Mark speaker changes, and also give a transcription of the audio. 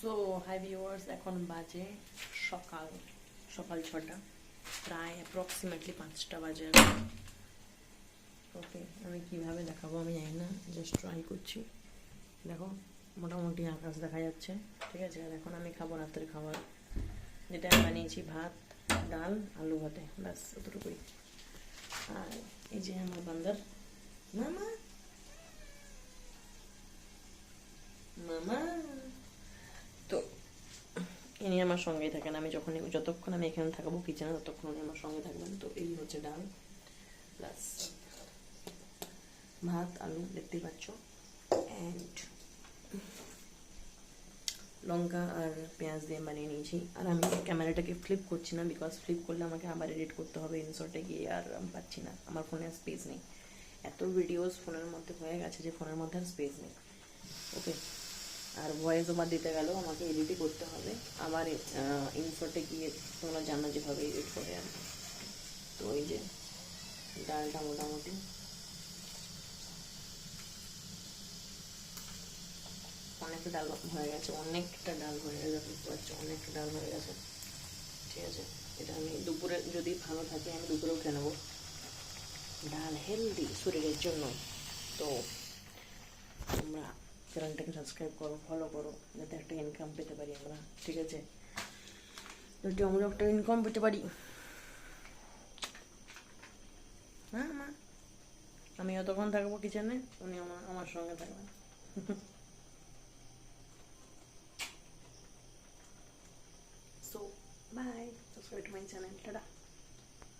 Speaker 1: So hi viewers এখন বাজে সকাল সকাল ছটা। প্রায় অ্যাপ্রক্সিমেটলি পাঁচটা বাজে ওকে আমি কীভাবে দেখাবো আমি জানি না জাস্ট ট্রাই করছি। দেখো, মোটামুটি আকাশ দেখা যাচ্ছে, ঠিক আছে? আর এখন আমি খাব রাতের খাবার, যেটা আমি বানিয়েছি ভাত, ডাল, আলু ভাতে, ব্যাস অতটুকুই আর এই যে আমার বান্দার, মামা! মামা! তো ইনি আমার সঙ্গেই থাকেন। আমি যখন যতক্ষণ আমি এখানে থাকব কিচেনে, ততক্ষণ উনি আমার সঙ্গে থাকবেন। তো এই হচ্ছে ডাল প্লাস ভাত, আলু, দেখতেই পাচ্ছ অ্যান্ড লঙ্কা আর পেঁয়াজ দিয়ে বানিয়ে নিয়েছি। আর আমি ক্যামেরাটাকে ফ্লিপ করছি না বিকজ ফ্লিপ করলে আমাকে আবার এডিট করতে হবে ইনশর্টে গিয়ে আর আমি পাচ্ছি না। আমার ফোনে আর স্পেস নেই। এত ভিডিওস ফোনের মধ্যে হয়ে গেছে যে ফোনের মধ্যে আর স্পেস নেই। ওকে আর ভয়েস ওভার দিতে গেলেও আমাকে এডিটই করতে হবে। আবার ইনশর্টে গিয়ে তোমরা জানো যেভাবে এডিট করে আর তো ওই যে ডালটা মোটামুটি। অনেকটা ডাল হয়ে গেছে, অনেকটা ডাল হয়ে গেছে বুঝতে পারছ অনেকটা ডাল হয়ে গেছে। ঠিক আছে, এটা আমি দুপুরে যদি ভালো থাকে আমি দুপুরেও খেয়ে নেব। ডাল হেলদি শরীরের জন্য। তো চ্যানেলটাকে সাবস্ক্রাইব করো ফলো করো যাতে একটা ইনকাম পেতে পারি আমরা ঠিক আছে যদি আমরা একটা ইনকাম পেতে পারি হ্যাঁ মা আমি যতক্ষণ থাকব কিচেনে উনি আমার আমার সঙ্গে থাকবেন So, bye. Subscribe to my channel. Ta-da.